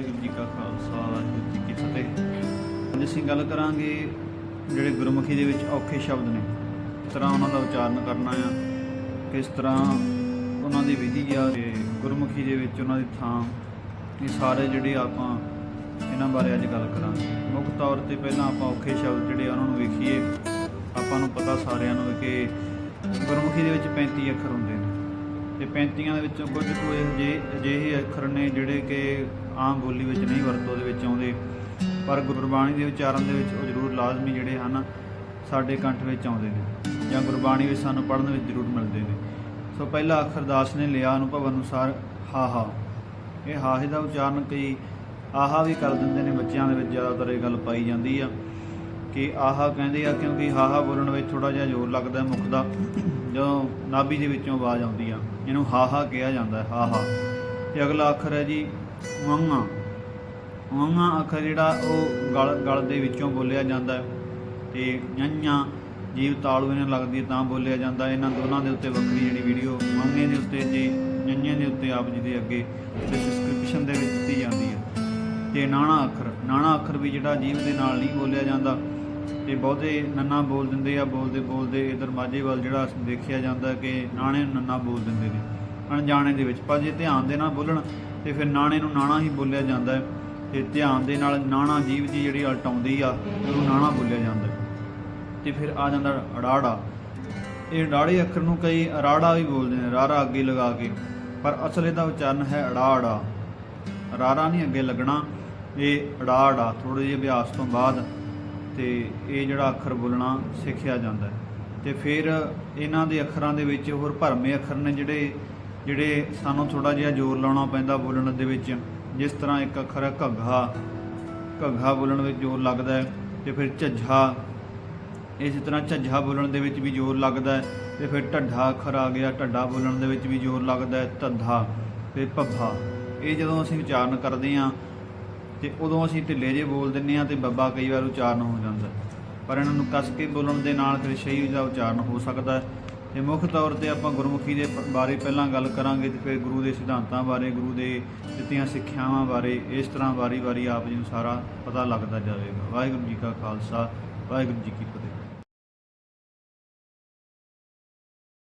ਵਾਹਿਗੁਰੂ ਜੀ ਕਾ ਖਾਲਸਾ ਵਾਹਿਗੁਰੂ ਜੀ ਕੀ ਫਤਿਹ ਅੱਜ ਅਸੀਂ ਗੱਲ ਕਰਾਂਗੇ ਜਿਹੜੇ ਗੁਰਮੁਖੀ ਦੇ ਵਿੱਚ ਔਖੇ ਸ਼ਬਦ ਨੇ। ਕਿਸ ਤਰ੍ਹਾਂ ਉਹਨਾਂ ਦਾ ਉਚਾਰਨ ਕਰਨਾ ਆ, ਕਿਸ ਤਰ੍ਹਾਂ ਉਹਨਾਂ ਦੀ ਵਿਧੀ ਆ, ਤੇ ਗੁਰਮੁਖੀ ਦੇ ਵਿੱਚ ਉਹਨਾਂ ਦੀ ਥਾਂ, ਇਹ ਸਾਰੇ ਜਿਹੜੇ ਆਪਾਂ ਇਹਨਾਂ ਬਾਰੇ ਅੱਜ ਗੱਲ ਕਰਾਂਗੇ। ਮੁੱਖ ਤੌਰ ਤੇ ਪਹਿਲਾਂ ਆਪਾਂ ਔਖੇ ਸ਼ਬਦ ਜਿਹੜੇ ਆ ਉਹਨਾਂ ਨੂੰ ਵੇਖੀਏ। ਆਪਾਂ ਨੂੰ ਪਤਾ ਸਾਰਿਆਂ ਨੂੰ ਕਿ ਗੁਰਮੁਖੀ ਦੇ ਵਿੱਚ 35 ਅੱਖਰ ਹੁੰਦੇ ਨੇ। ਤੇ 35ਾਂ ਦੇ ਵਿੱਚੋਂ ਕੁਝ ਕੁ ਇਹੋ ਜਿਹੇ ਅਜਿਹੇ ਅੱਖਰ ਨੇ ਜਿਹੜੇ ਕਿ ਆਮ ਬੋਲੀ ਵਿੱਚ ਨਹੀਂ, ਵਰਤੋਂ ਦੇ ਵਿੱਚ ਆਉਂਦੇ। ਪਰ ਗੁਰਬਾਣੀ ਦੇ ਉਚਾਰਨ ਦੇ ਵਿੱਚ ਉਹ ਜ਼ਰੂਰ ਲਾਜ਼ਮੀ ਜਿਹੜੇ ਹਨ, ਸਾਡੇ ਕੰਠ ਵਿੱਚ ਆਉਂਦੇ ਨੇ ਜਾਂ ਗੁਰਬਾਣੀ ਵਿੱਚ ਸਾਨੂੰ ਪੜ੍ਹਨ ਵਿੱਚ ਜ਼ਰੂਰ ਮਿਲਦੇ ਨੇ। ਸੋ ਪਹਿਲਾ ਅੱਖਰ ਦਾਸ ਨੇ ਲਿਆ ਅਨੁਭਵ ਅਨੁਸਾਰ ਹਾ ਹਾ ਇਹ ਹਾਹੇ ਦਾ ਉਚਾਰਨ ਕਈ ਆਹਾ ਵੀ ਕਰ ਦਿੰਦੇ ਨੇ, ਬੱਚਿਆਂ ਦੇ ਵਿੱਚ ਜ਼ਿਆਦਾਤਰ ਇਹ ਗੱਲ ਪਾਈ ਜਾਂਦੀ ਆ ਕਿ ਆਹਾ ਕਹਿੰਦੇ ਆ ਕਿਉਂਕਿ ਹਾਹਾ ਬੋਲਣ ਵਿੱਚ ਥੋੜਾ ਜਿਹਾ ਜ਼ੋਰ ਲੱਗਦਾ ਹੈ ਮੁਖ ਦਾ, ਜਦੋਂ ਨਾਭੀ ਦੇ ਵਿੱਚੋਂ ਆਵਾਜ਼ ਆਉਂਦੀ ਆ, ਇਹਨੂੰ ਹਾਹਾ ਕਿਹਾ ਜਾਂਦਾ ਹੈ, ਹਾਹਾ। ਤੇ ਅਗਲਾ ਅੱਖਰ ਹੈ ਜੀ ਵੰਗਾ। ਵੰਗਾ ਅੱਖਰ ਜਿਹੜਾ ਉਹ ਗਲ ਗਲ ਦੇ ਵਿੱਚੋਂ ਬੋਲਿਆ ਜਾਂਦਾ ਹੈ ਤੇ ñਾਂ ਜੀਵ ਤਾਲੂ ਇਹਨਾਂ ਲੱਗਦੀ ਹੈ ਤਾਂ ਬੋਲਿਆ ਜਾਂਦਾ ਇਹਨਾਂ ਦੋਨਾਂ ਦੇ ਉੱਤੇ ਵੱਖਰੀ ਜਿਹੜੀ ਵੀਡੀਓ ਵੰਗੇ ਦੇ ਉੱਤੇ ਜੀ ñਾਂ ਦੇ ਉੱਤੇ ਆਪ ਜੀ ਦੇ ਅੱਗੇ ਡਿਸਕ੍ਰਿਪਸ਼ਨ ਦੇ ਵਿੱਚ ਦਿੱਤੀ ਜਾਂਦੀ ਹੈ। ਤੇ ਨਾਣਾ ਅੱਖਰ ਨਾਣਾ ਅੱਖਰ ਵੀ ਜਿਹੜਾ ਜੀਵ ਦੇ ਨਾਲ ਨਹੀਂ ਬੋਲਿਆ ਜਾਂਦਾ ਤੇ ਬਹੁਤੇ ਨੰਨਾ ਬੋਲ ਦਿੰਦੇ ਆ ਬੋਲਦੇ ਬੋਲਦੇ ਇਧਰ ਮਾਝੇ ਵੱਲ ਜਿਹੜਾ ਦੇਖਿਆ ਜਾਂਦਾ ਕਿ ਨਾਣੇ ਨੂੰ ਨੰਨਾ ਬੋਲ ਦਿੰਦੇ ਨੇ। ਅਣਜਾਣੇ ਦੇ ਵਿੱਚ। ਪਰ ਜੇ ਧਿਆਨ ਦੇ ਨਾਲ ਬੋਲਣ, ਤੇ ਫਿਰ ਨਾਣੇ ਨੂੰ ਨਾਣਾ ਹੀ ਬੋਲਿਆ ਜਾਂਦਾ ਹੈ। ਤੇ ਧਿਆਨ ਦੇ ਨਾਲ ਨਾਣਾ ਜੀਵ ਦੀ ਜਿਹੜੀ ਉਲਟਾਉਂਦੀ ਆ ਉਹਨੂੰ ਨਾਣਾ ਬੋਲਿਆ ਜਾਂਦਾ ਹੈ। ਤੇ ਫਿਰ ਆ ਜਾਂਦਾ ਅੜਾੜਾ ਇਹ ਅੜਾੜੇ ਅੱਖਰ ਨੂੰ ਕਈ ਅਰਾੜਾ ਵੀ ਬੋਲਦੇ ਨੇ, ਰਾਰਾ ਅੱਗੇ ਲਗਾ ਕੇ। ਪਰ ਅਸਲ ਇਹਦਾ ਉਚਾਰਨ ਹੈ ਅੜਾੜਾ। ਰਾਰਾ ਨਹੀਂ ਅੱਗੇ ਲੱਗਣਾ, ਇਹ ਅੜਾੜਾ। ਥੋੜੇ ਜਿਹੇ ਅਭਿਆਸ ਤੋਂ ਬਾਅਦ ਤੇ ਇਹ ਜਿਹੜਾ ਅੱਖਰ ਬੋਲਣਾ ਸਿੱਖਿਆ ਜਾਂਦਾ ਹੈ। ਤੇ ਫਿਰ ਇਹਨਾਂ ਦੇ ਅੱਖਰਾਂ ਦੇ ਵਿੱਚ ਹੋਰ ਭਰਮੇ ਅੱਖਰ ਨੇ ਜਿਹੜੇ ਜਿਹੜੇ ਸਾਨੂੰ ਥੋੜਾ ਜਿਹਾ ਜ਼ੋਰ ਲਾਉਣਾ ਪੈਂਦਾ ਬੋਲਣ ਦੇ ਵਿੱਚ, ਜਿਸ ਤਰ੍ਹਾਂ ਇੱਕ ਅੱਖਰ ਹੈ ਘੱਗਾ ਘੱਗਾ ਬੋਲਣ ਵਿੱਚ ਜ਼ੋਰ ਲੱਗਦਾ ਹੈ ਤੇ ਫਿਰ ਝੱਝਾ, ਇਸੇ ਤਰ੍ਹਾਂ ਝੱਝਾ ਬੋਲਣ ਦੇ ਵਿੱਚ ਵੀ ਜ਼ੋਰ ਲੱਗਦਾ ਹੈ ਤੇ ਫਿਰ ਢੱਢਾ ਅੱਖਰ ਆ ਗਿਆ, ਢੱਡਾ ਬੋਲਣ ਦੇ ਵਿੱਚ ਵੀ ਜ਼ੋਰ ਲੱਗਦਾ ਹੈ, ਧੱਧਾ ਤੇ ਭੱਭਾ ਇਹ ਜਦੋਂ ਅਸੀਂ ਉਚਾਰਨ ਕਰਦੇ ਹਾਂ ਤੇ ਉਦੋਂ ਅਸੀਂ ਢਿੱਲੇ ਜੇ ਬੋਲ ਦਿੰਨੇ ਆ ਤੇ ਬੱਬਾ ਕਈ ਵਾਰ ਉਚਾਰਨ ਹੋ ਜਾਂਦਾ ਪਰ ਇਹਨਾਂ ਨੂੰ ਕੱਸ ਕੇ ਬੋਲਣ ਦੇ ਨਾਲ ਫਿਰ ਸਹੀ ਦਾ ਉਚਾਰਨ ਹੋ ਸਕਦਾ ਹੈ। ਤੇ ਮੁੱਖ ਤੌਰ ਤੇ ਆਪਾਂ ਗੁਰਮੁਖੀ ਦੇ ਬਾਰੇ ਪਹਿਲਾਂ ਗੱਲ ਕਰਾਂਗੇ ਤੇ ਫਿਰ ਗੁਰੂ ਦੇ ਸਿਧਾਂਤਾਂ ਬਾਰੇ, ਗੁਰੂ ਦੇ ਦਿੱਤੀਆਂ ਸਿੱਖਿਆਵਾਂ ਬਾਰੇ, ਇਸ ਤਰ੍ਹਾਂ ਵਾਰੀ-ਵਾਰੀ ਆਪ ਜੀ ਨੂੰ ਸਾਰਾ ਪਤਾ ਲੱਗਦਾ ਜਾਵੇਗਾ। ਵਾਹਿਗੁਰੂ ਜੀ ਕਾ ਖਾਲਸਾ, ਵਾਹਿਗੁਰੂ ਜੀ ਕੀ ਫਤਿਹ।